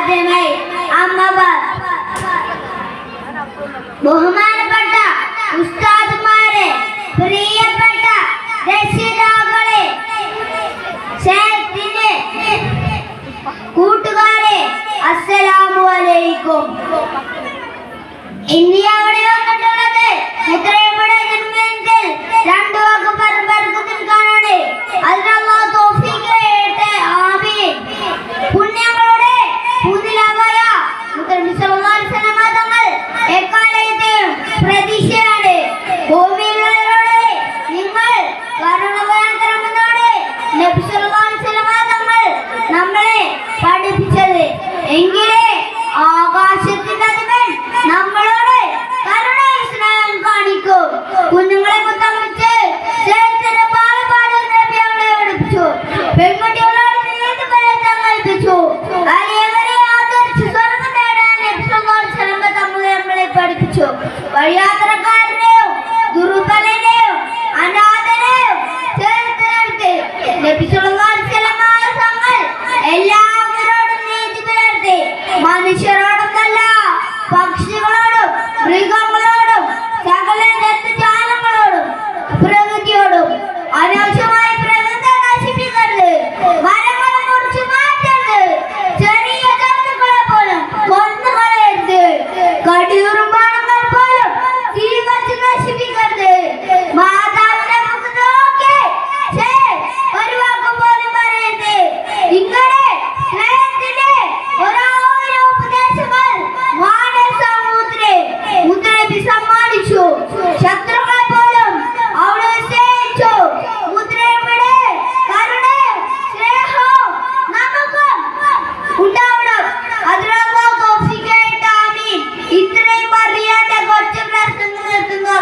ആദ്യമായി അമ്മമാർ. ബഹുമാനപ്പെട്ട ഉസ്താദുമാരെ പ്രിയപ്പെട്ട രക്ഷിതാക്കളെ ശേഖരത്തിന്റെ കൂട്ടുകാരെ അസ്സലാമു അലൈക്കും. ഇന്ത്യ പെൺകുട്ടികളോട് സങ്കല്പിച്ചു ആദരിച്ചു? സ്വർഗം നേടാൻ ശ്രമം ശ്രമ തമ്മുകളെ പഠിപ്പിച്ചു. വഴിയാത്രക്കാർ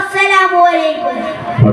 അസ്സലാമു അലൈക്കും.